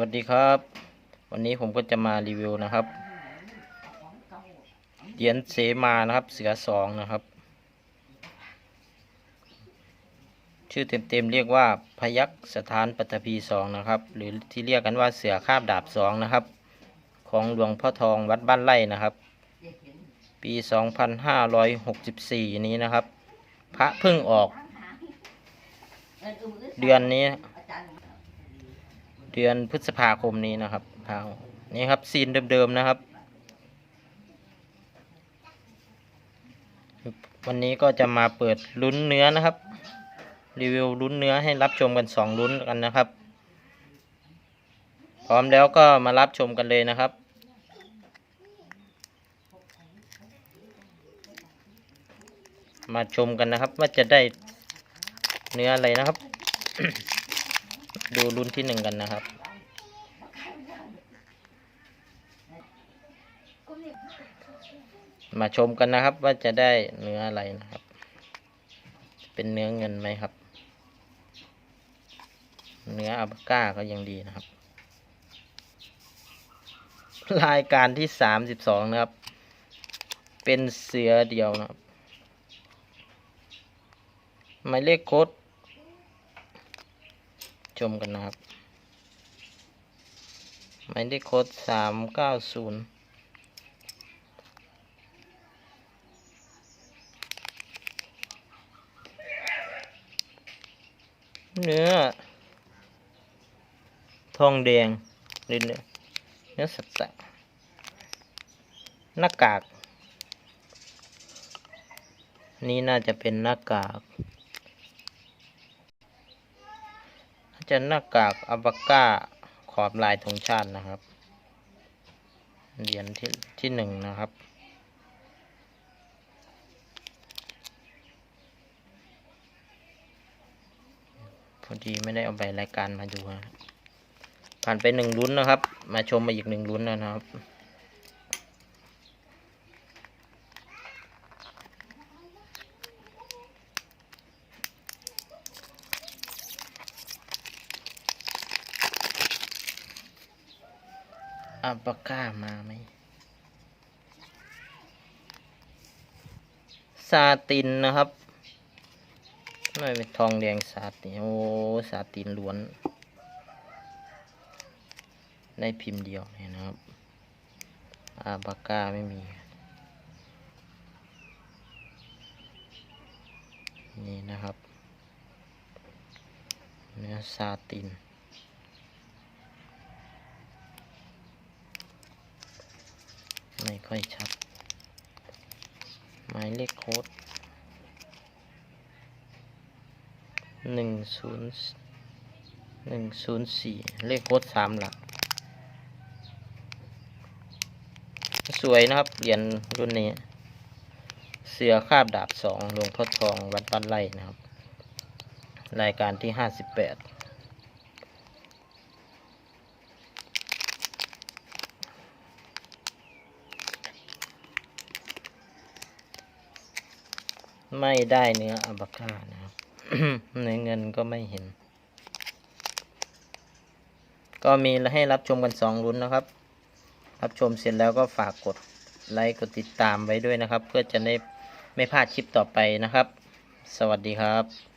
วัสดีครับ วันนี้ผมก็จะมารีวิวนะครับเหรียญเสมานะครับเสือสองนะครับ ชื่อเต็มๆเรียกว่าพยัคฆ์สถานปัตภีสองนะครับ หรือที่เรียกกันว่าเสือคาบดาบสองนะครับ ของหลวงพ่อทองวัดบ้านไร่นะครับ ปี 2564 นี้นะครับ พระเพิ่งออก เดือนนี้ เดือนพฤษภาคมนี้นะครับทางนี่ครับซีนเดิมๆนะครับ วันนี้ก็จะมาเปิดลุ้นเนื้อนะครับ รีวิวลุ้นเนื้อให้รับชมกันสองลุ้นกันนะครับ พร้อมแล้วก็มารับชมกันเลยนะครับมาชมกันนะครับว่าจะได้เนื้ออะไรนะครับ ดูรุ่นที่หนึ่งกันนะครับ มาชมกันนะครับว่าจะได้เนื้ออะไรนะครับ เป็นเนื้อเงินไหมครับ เนื้ออัลปาก้าก็ยังดีนะครับ รายการที่สามสิบสองนะครับ เป็นเสือเดียวนะครับหมายเลขโค้ด ชมกันนะครับหมายเลขโค้ดสามเก้าศูนย์เนื้อ ทองแดงเนื้อเนื้อสัตว์หน้ากาก นี่น่าจะเป็นหน้ากาก จะหน้ากากอัลปาก้าขอบลายธงชาตินะครับ เหรียญที่ที่หนึ่งนะครับ พอดีไม่ได้เอาใบรายการมาดูนะผ่านไปหนึ่งลุ้นนะครับ มาชมมาอีกหนึ่งลุ้นนะครับ อัลปาก้ามาไหมซาตินนะครับไม่เป็นทองแดงซาตินโอ้ซาตินล้วน ได้พิมพ์เดียวเนี่ยนะครับอาบาก้าไม่มี นี่นะครับ เนื้อซาติน ไม่ค่อยชัด หมายเลขโค้ดหนึ่งศูนย์หนึ่งศูนย์สี่เลขโค้ดสามหลัก สวยนะครับ เหรียญรุ่นนี้ เสือคาบดาบสองหลวงพ่อทองวัดบ้านไร่นะครับ รายการที่ห้าสิบแปด ไม่ได้เนื้ออัลปาก้านะครับในเงินก็ไม่เห็น ก็มีให้รับชมกันสองลุ้นนะครับ รับชมเสร็จแล้วก็ฝากกดไลค์กดติดตามไว้ด้วยนะครับ เพื่อจะได้ไม่พลาดคลิปต่อไปนะครับ สวัสดีครับ